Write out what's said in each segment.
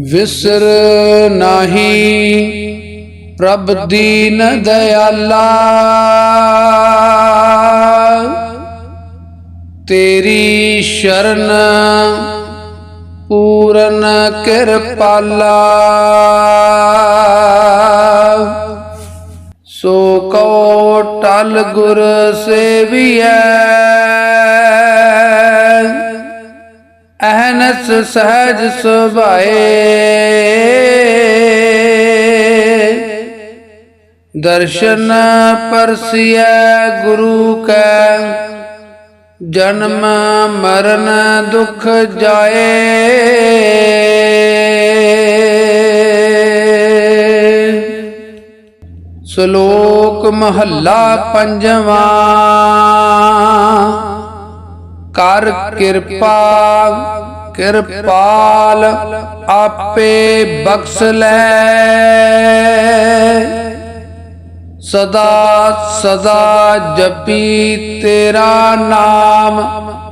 ਵਿਸਰ ਨਾਹੀ ਪ੍ਰਭ ਦੀਨ ਦਇਆਲਾ ਤੇਰੀ ਸ਼ਰਨ ਪੂਰਨ ਕਿਰਪਾਲਾ। ਸੋ ਕੋ ਟਲ ਗੁਰ ਸੇਵੀਐ। ਅਹਨਸ ਸਹਜ ਸੁਭਾਏ। ਦਰਸ਼ਨ ਪਰਸਿਐ ਗੁਰੂ ਕੈ। ਜਨਮ ਮਰਨ ਦੁਖ ਜਾਏ। ਸ਼ਲੋਕ ਮਹੱਲਾ ਪੰਜਵਾਂ। ਕਰ ਕਿਰਪਾ ਕਿਰਪਾਲ ਆਪੇ ਬਖਸ਼ ਲੈ। ਸਦਾ ਸਦਾ ਜਪੀ ਤੇਰਾ ਨਾਮ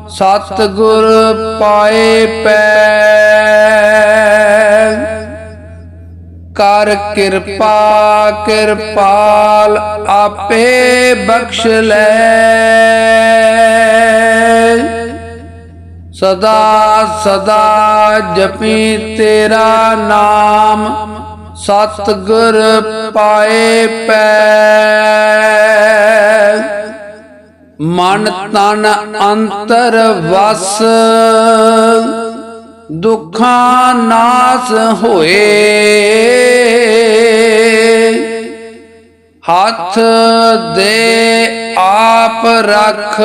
ਸਤ ਗੁਰ ਪਾਏ ਪੈ। ਕਰ ਕਿਰਪਾ, ਕਿਰਪਾਲ ਆਪੇ ਬਖਸ਼ ਲੈ। ਸਦਾ ਸਦਾ ਜਪੀ ਤੇਰਾ ਨਾਮ ਸਤ ਗੁਰ ਪਾਏ ਪੈ ਮਨ ਤਨ ਅੰਤਰ ਵਸ, ਦੁੱਖਾਂ ਨਾਸ ਹੋਏ। ਹੱਥ ਦੇ ਆਪ ਰੱਖ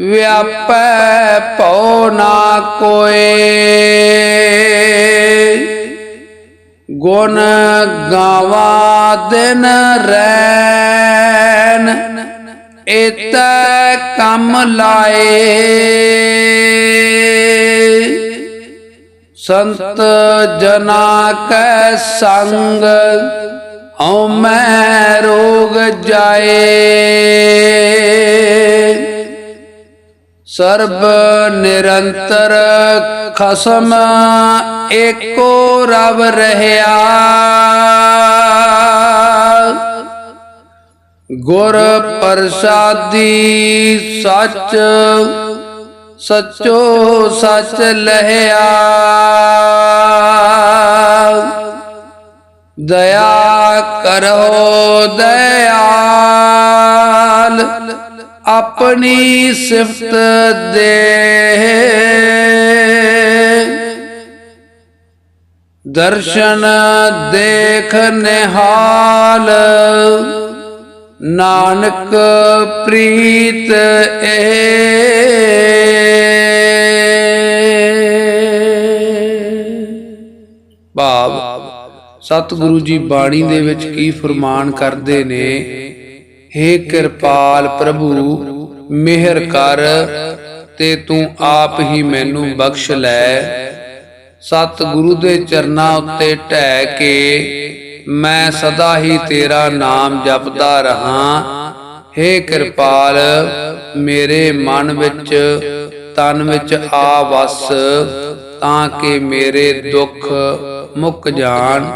ਵਿਆਪੈ ਭਉ ਨਾ ਕੋਏ। ਗੁਣ ਗਾਵਾ ਦਿਨ ਰੈਨ ਇਤੈ ਕੰਮ ਲਾਏ। ਸੰਤ ਜਨਾ ਕੈ ਸੰਗ ਹਉ ਮੈਂ ਰੋਗ ਜਾਏ। ਸਰਬ ਨਿਰੰਤਰ ਖਸਮ ਏਕੋ ਰਵ ਰਹਾ ਗੁਰ ਪ੍ਰਸਾਦੀ ਸੱਚ, ਸਚੋ ਸਚ ਲਹਿਆ। ਦਇਆ ਕਰੋ, ਦਇਆ ਆਪਣੀ ਸਿਫਤ ਦੇ। ਦਰਸ਼ਨ ਦੇਖ ਨਿਹਾਲ। ਨਾਨਕ ਪ੍ਰੀਤ ਏ। ਭਾਵ, ਸਤਿਗੁਰੂ ਜੀ ਬਾਣੀ ਦੇ ਵਿੱਚ ਕੀ ਫਰਮਾਨ ਕਰਦੇ ਨੇ? हे ਕਿਰਪਾਲ ਪ੍ਰਭੂ, ਮਿਹਰ ਕਰ ਤੇ ਤੂੰ ਆਪ ਹੀ ਮੈਨੂੰ ਬਖਸ਼ ਲੈ। ਸਤਿਗੁਰੂ ਦੇ ਚਰਨਾਂ ਉੱਤੇ ਢਹਿ ਕੇ ਮੈਂ ਸਦਾ ਹੀ ਤੇਰਾ ਨਾਮ ਜਪਦਾ ਰਹਾ। हे ਕਿਰਪਾਲ, ਮੇਰੇ ਮਨ ਵਿੱਚ, ਤਨ ਵਿੱਚ ਆ ਵਸ ਤਾਂ ਕਿ ਮੇਰੇ ਦੁੱਖ ਮੁੱਕ ਜਾਣ।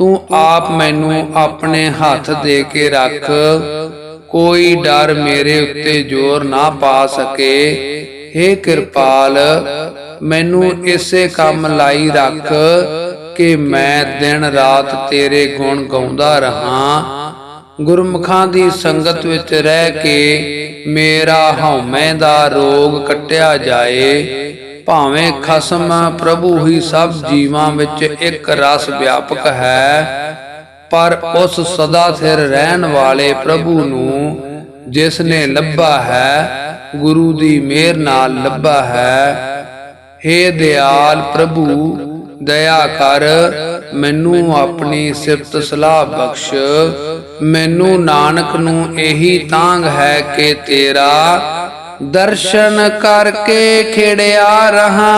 ਤੂੰ ਆਪ ਮੈਨੂੰ ਆਪਣੇ ਹੱਥ ਦੇ ਕੇ ਰੱਖ। ਕੋਈ ਡਰ ਮੇਰੇ ਉੱਤੇ ਜ਼ੋਰ ਨਾ ਪਾ ਸਕੇ। हे ਕਿਰਪਾਲ ਮੈਨੂੰ ਇਸੇ ਕੰਮ ਲਾਈ ਰੱਖ ਕਿ ਮੈਂ ਦਿਨ ਰਾਤ ਤੇਰੇ ਗੁਣ ਗਾਉਂਦਾ ਰਹਾ। ਗੁਰਮੁਖਾਂ ਦੀ ਸੰਗਤ ਵਿੱਚ ਰਹਿ ਕੇ ਮੇਰਾ ਹਉਮੈ ਦਾ ਰੋਗ ਕੱਟਿਆ ਜਾਏ। ਭਾਵੇਂ ਖਸਮ ਪ੍ਰਭੂ ਹੀ ਸਭ ਜੀਵਾਂ ਵਿੱਚ ਇੱਕ ਰਸ ਵਿਆਪਕ ਹੈ, ਪਰ ਉਸ ਸਦਾ ਸਿਰ ਰਹਿਣ ਵਾਲੇ ਪ੍ਰਭੂ ਨੂੰ ਜਿਸ ਨੇ ਲੱਭਾ ਹੈ, ਗੁਰੂ ਦੀ ਮਿਹਰ ਨਾਲ ਲੱਭਾ ਹੈ। हे ਦਿਆਲ ਪ੍ਰਭੂ, ਦਇਆ ਕਰ, ਮੈਨੂੰ ਆਪਣੀ ਸਿਫਤ ਸਲਾਹ ਬਖਸ਼। ਮੈਨੂੰ ਨਾਨਕ ਨੂੰ ਇਹੀ ਤਾਂਗ ਹੈ ਕਿ ਤੇਰਾ ਦਰਸ਼ਨ ਕਰਕੇ ਖਿੜਿਆ ਰਹਾ।